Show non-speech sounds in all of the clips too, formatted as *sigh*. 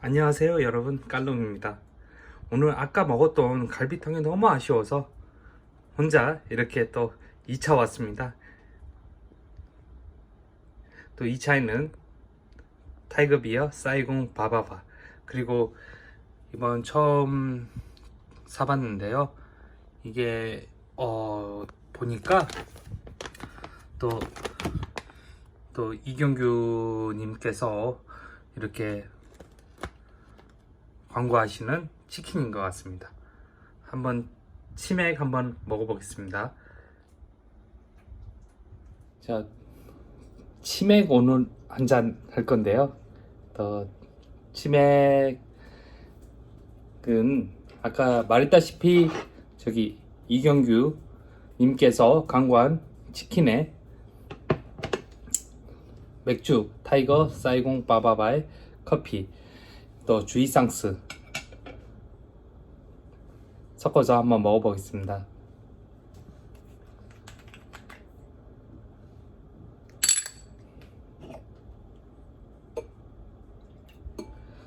안녕하세요 여러분. 깔롱입니다. 오늘 아까 먹었던 갈비탕이 너무 아쉬워서 혼자 이렇게 또 2차 왔습니다. 또 2차에는 타이거 비어 사이공 바바바. 그리고 이번 처음 사봤는데요. 이게 어 보니까 또또 이경규 님께서 이렇게 광고하시는 치킨인 것 같습니다. 한번 치맥 한번 먹어보겠습니다. 자, 치맥 오늘 한 잔 할 건데요. 더 치맥은 아까 말했다시피 저기 이경규 님께서 광고한 치킨에 맥주 타이거 사이공 바바바의 커피 또 주이상스 섞어서 한번 먹어보겠습니다.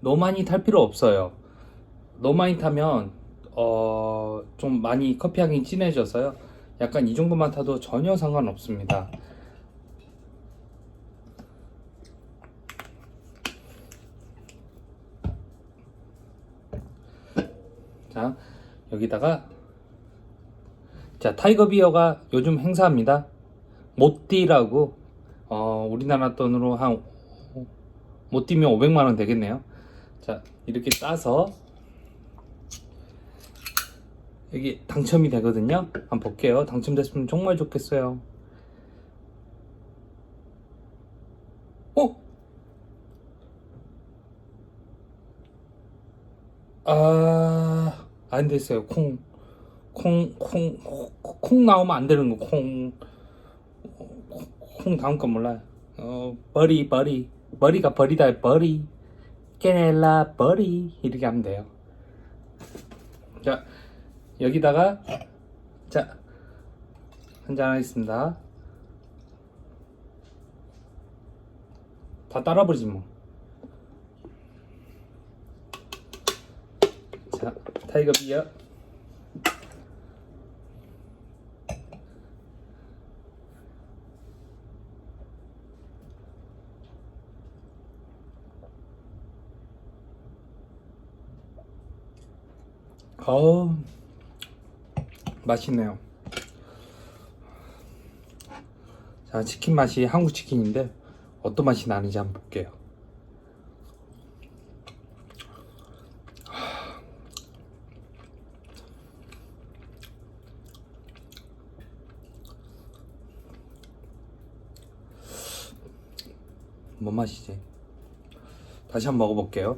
너무 많이 탈 필요 없어요. 너무 많이 타면 어, 좀 많이 커피 향이 진해져서요. 약간 이 정도만 타도 전혀 상관없습니다. 자, 여기다가 자, 타이거 비어가 요즘 행사합니다. 못디라고 어, 우리나라 돈으로 한못 뛰면 500만 원 되겠네요. 자, 이렇게 따서 여기 당첨이 되거든요. 한번 볼게요. 당첨됐으면 정말 좋겠어요. 어? 아, 안 됐어요. 콩, 콩, 콩, 콩, 콩 나오면 안 되는 거. 콩, 콩, 콩 다음 건 몰라요. 어, 버리, 버리. 머리가 버리다, 버리. 깨넬라, 버리. 이렇게 하면 돼요. 자, 여기다가, 자, 한잔 하겠습니다. 다 따라버리지 뭐. 자, 타이거 비어. 어우, 맛있네요. 자, 치킨 맛이 한국 치킨인데 어떤 맛이 나는지 한번 볼게요. 뭔 맛이지? 다시 한번 먹어볼게요.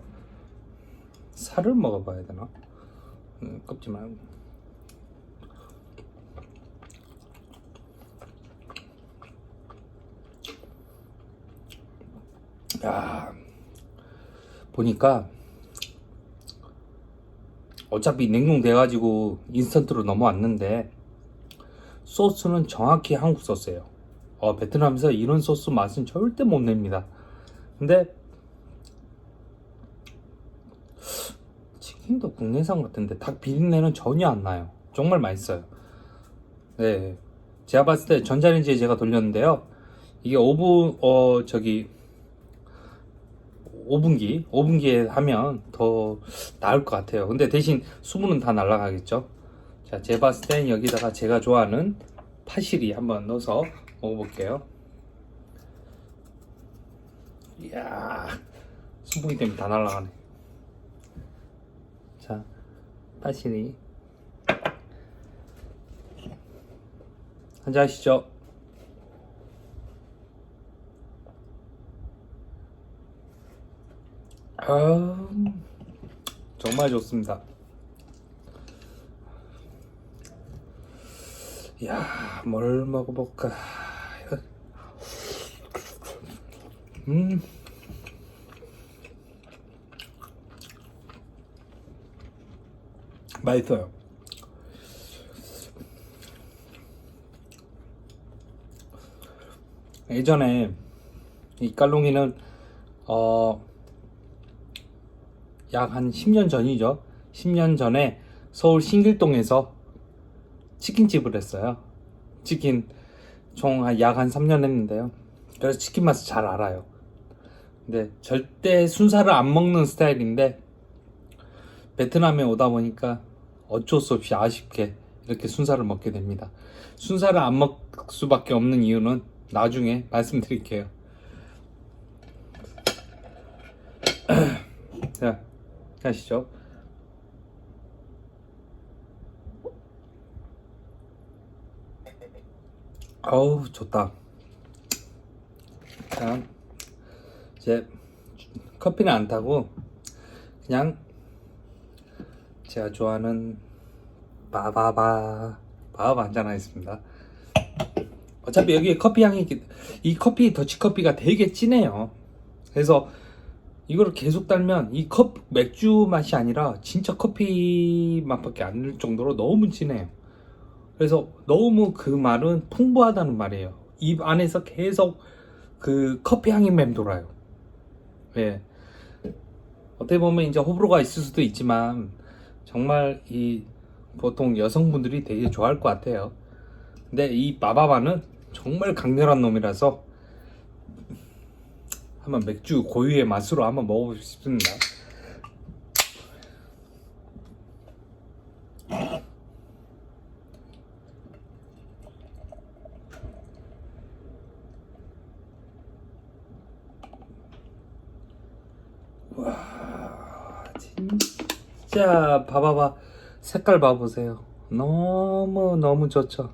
살을 먹어봐야 되나? 음, 껍질 말고. 야, 보니까 어차피 냉동돼가지고 인스턴트로 넘어왔는데 소스는 정확히 한국 소스예요. 어, 베트남에서 이런 소스 맛은 절대 못 냅니다. 근데 치킨도 국내산 같은데 닭 비린내는 전혀 안 나요. 정말 맛있어요. 네, 제가 봤을 때 전자레인지에 제가 돌렸는데요. 이게 오븐 어 저기 5분기 5분기에 하면 더 나을 것 같아요. 근데 대신 수분은 다 날아가겠죠. 자, 제가 봤을 땐 여기다가 제가 좋아하는 파시리 한번 넣어서 먹어볼게요. 이야, 수분기 때문에 다 날아가네. 자, 파시리. 한잔 하시죠. 아, 정말 좋습니다. 야, 뭘 먹어볼까? 음, 맛있어요. 예전에 이 깔롱이는 어 약 한 10년 전이죠. 10년 전에 서울 신길동에서 치킨집을 했어요. 치킨 총 약 한 3년 했는데요. 그래서 치킨 맛을 잘 알아요. 근데 절대 순살을 안 먹는 스타일인데 베트남에 오다 보니까 어쩔 수 없이 아쉽게 이렇게 순살을 먹게 됩니다. 순살을 안 먹을 수밖에 없는 이유는 나중에 말씀드릴게요. *clears throat* 자, 가시죠. 어우, 좋다. 자, 이제 커피는 안 타고 그냥 제가 좋아하는 바바바 바바 한잔 하겠습니다. 어차피 여기에 커피 향이 이 커피 더치 커피가 되게 진해요. 그래서 이거를 계속 달면 이 컵 맥주 맛이 아니라 진짜 커피 맛밖에 안들 정도로 너무 진해요. 그래서 너무 그 말은 풍부하다는 말이에요. 입 안에서 계속 그 커피 향이 맴돌아요. 예. 어떻게 보면 이제 호불호가 있을 수도 있지만 정말 이 보통 여성분들이 되게 좋아할 것 같아요. 근데 이 마바바는 정말 강렬한 놈이라서 한번 맥주 고유의 맛으로 한번 먹어보고 싶습니다. 진짜 봐봐봐 색깔 봐보세요. 너무 너무 좋죠.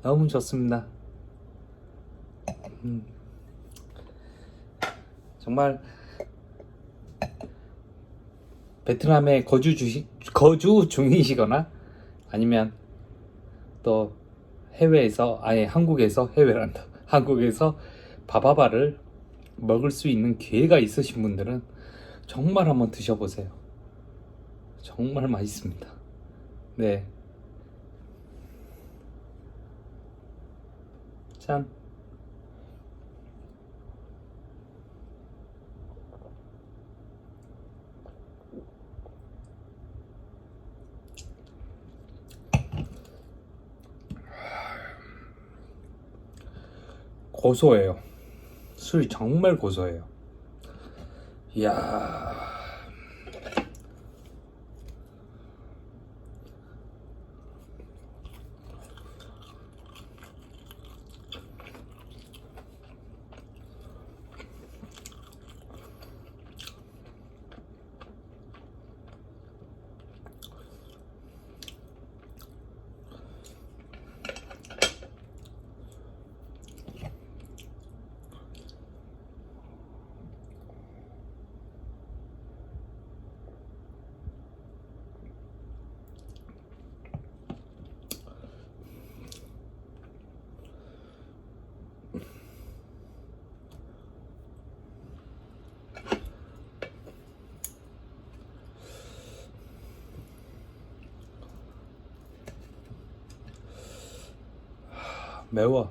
너무 좋습니다. 음. 정말 베트남에 거주 주시, 거주 중이시거나 아니면 또 해외에서 아예 한국에서 해외란다 *laughs* 한국에서 바바바를 먹을 수 있는 기회가 있으신 분들은 정말 한번 드셔보세요. 정말 맛있습니다. 네. 짠. 고소해요. 술이 정말 고소해요. 이야. 매워.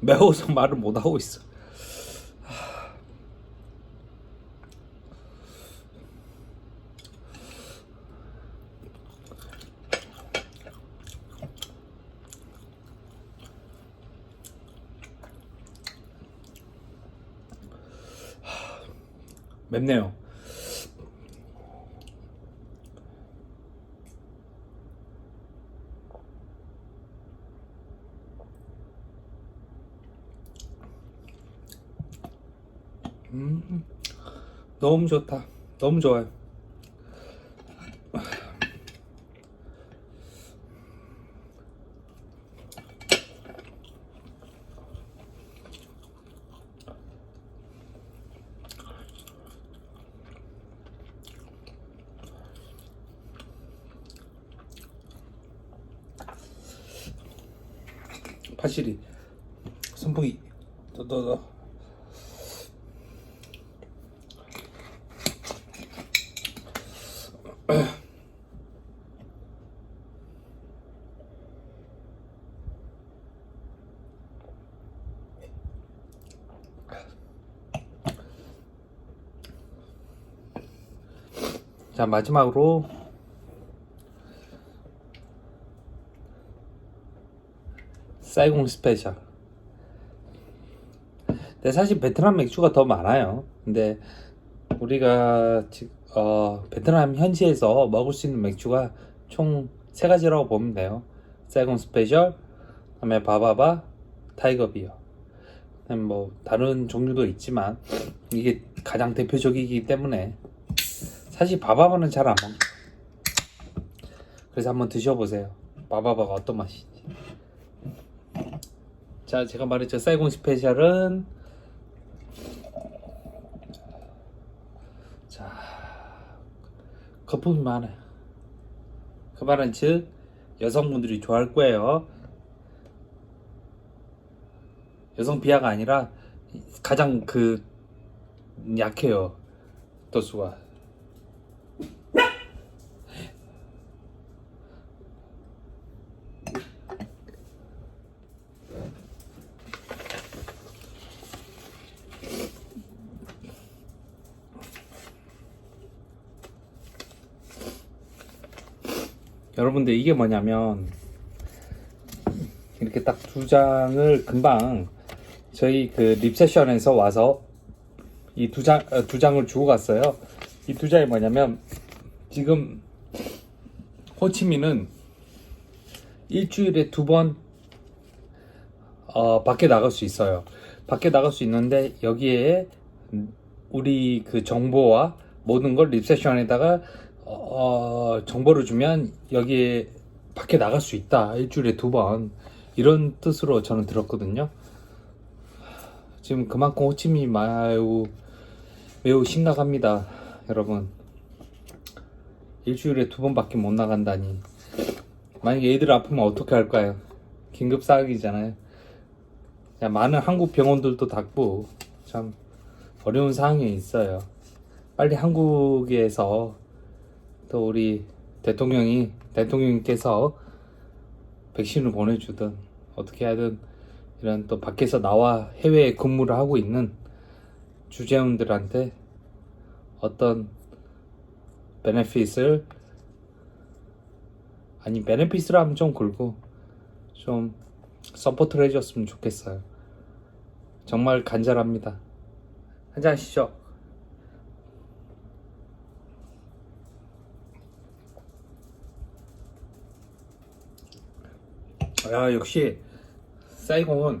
매워서 *laughs* 말을 못 하고 있어. 맵네요. 음, 너무 좋다. 너무 좋아요. 파실이 선풍기 더더더 자 마지막으로 사이공 스페셜. 근데 사실 베트남 맥주가 더 많아요. 근데 우리가 지, 어, 베트남 현지에서 먹을 수 있는 맥주가 총 세 가지라고 보면 돼요. 사이공 스페셜, 그다음에 바바바, 타이거 비어. 뭐 다른 종류도 있지만 이게 가장 대표적이기 때문에 사실 바바바는 잘 안 먹. 그래서 한번 드셔보세요. 바바바가 어떤 맛인지. 자, 제가 말했죠. 사이공 스페셜은 자 거품이 많아요. 그 말은 즉 여성분들이 좋아할 거예요. 여성 비하가 아니라 가장 그 약해요. 도수가. 여러분들 이게 뭐냐면 이렇게 딱 두 장을 금방 저희 그 립세션에서 와서 이 두 장, 어, 두 장을 주고 갔어요. 이 두 장이 뭐냐면 지금 호치민은 일주일에 두번 어, 밖에 나갈 수 있어요. 밖에 나갈 수 있는데 여기에 우리 그 정보와 모든 걸 립세션에다가 어, 정보를 주면 여기에 밖에 나갈 수 있다. 일주일에 두 번. 이런 뜻으로 저는 들었거든요. 지금 그만큼 호치민이 매우, 매우 심각합니다. 여러분. 일주일에 두 번밖에 못 나간다니. 만약에 애들 아프면 어떻게 할까요? 긴급 상황이잖아요. 야, 많은 한국 병원들도 닫고 참 어려운 상황에 있어요. 빨리 한국에서 또 우리 대통령이 대통령님께서 백신을 보내주든 어떻게 하든 이런 또 밖에서 나와 해외에 근무를 하고 있는 주재원들한테 어떤 베네핏을 아니 베네핏을 하면 좀 굵고 좀 서포트를 해줬으면 좋겠어요. 정말 간절합니다. 한잔 하시죠. 야 역시 사이공은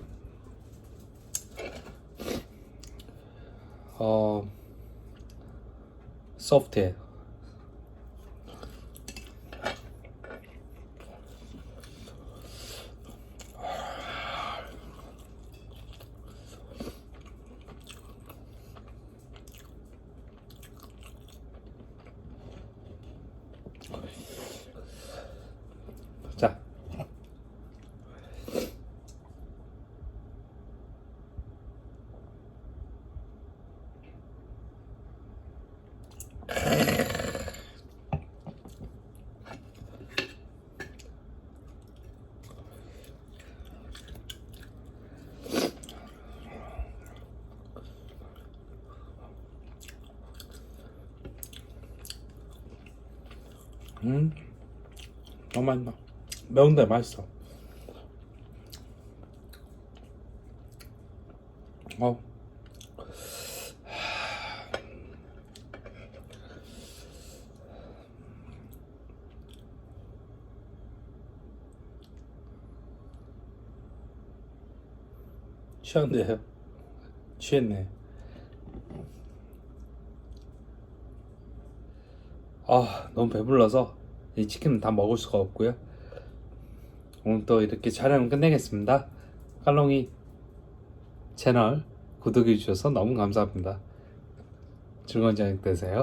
어 소프트해 자 음, 너무 맛있다. 매운데 맛있어. 어. 취한데요? 취했네. 아, 너무 배불러서 이 치킨은 다 먹을 수가 없고요. 오늘 또 이렇게 촬영을 끝내겠습니다. 깔롱이 채널 구독해 주셔서 너무 감사합니다. 즐거운 저녁 되세요.